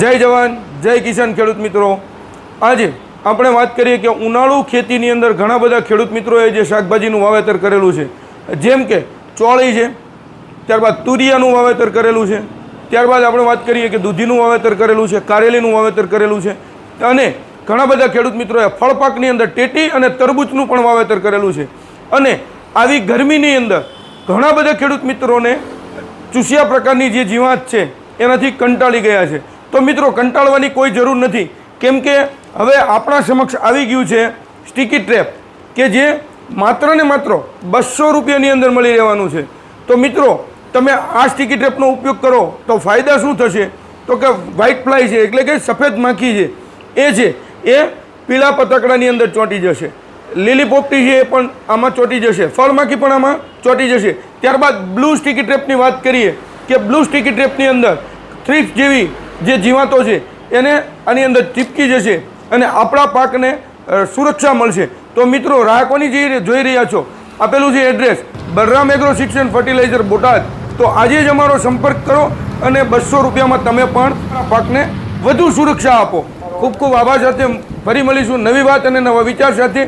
જય જવાન, જય કિસાન ખેડૂત મિત્રો. આજે આપણે વાત કરીએ કે ઉનાળુ ખેતીની અંદર ઘણા બધા ખેડૂત મિત્રોએ જે શાકભાજીનું વાવેતર કરેલું છે. જેમ કે ચોળી છે, ત્યારબાદ તુરિયાનું વાવેતર કરેલું છે, ત્યારબાદ આપણે વાત કરીએ કે દૂધીનું વાવેતર કરેલું છે, કારેલીનું વાવેતર કરેલું છે અને ઘણા બધા ખેડૂત મિત્રોએ ફળપાકની અંદર ટેટી અને તરબૂચનું પણ વાવેતર કરેલું છે. અને આવી ગરમીની અંદર ઘણા બધા ખેડૂત મિત્રોને ચૂસિયા પ્રકારની જે જીવાત છે, એનાથી કંટાળી ગયા છે. તો મિત્રો, કંટાળવાની કોઈ જરૂર નથી. કેમ કે હવે આપણા સમક્ષ આવી ગયું છે સ્ટીકી ટ્રેપ કે જે માત્ર ને માત્ર બસો રૂપિયાની અંદર મળી રહેવાનું છે. તો મિત્રો, તમે આ સ્ટીકી ટ્રેપનો ઉપયોગ કરો, તો ફાયદા શું થશે? તો કે વ્હાઇટ ફ્લાય છે, એટલે કે સફેદ માખી છે. એ છે, એ પીળા પતકડાની અંદર ચોંટી જશે. લીલી પોપટી છે, એ પણ આમાં ચોંટી જશે. ફળમાખી પણ આમાં ચોંટી જશે. ત્યારબાદ બ્લુ સ્ટીકી ટ્રેપની વાત કરીએ, કે બ્લુ સ્ટીકી ટ્રેપની અંદર થ્રીફ જેવી જે જીવાતો છે, એને આની અંદર ચીપકી જશે અને આપણા પાકને સુરક્ષા મળશે. તો મિત્રો રાહકોની જે જોઈ રહ્યા છો? આપેલું છે એડ્રેસ, બલરામ એગ્રો શિક્ષણ ફર્ટિલાઇઝર બોટાદ. તો આજે જ અમારો સંપર્ક કરો અને બસો રૂપિયામાં તમે પણ પાકને વધુ સુરક્ષા આપો. ખૂબ ખૂબ આભાર સાથે ફરી મળીશું નવી વાત અને નવા વિચાર સાથે.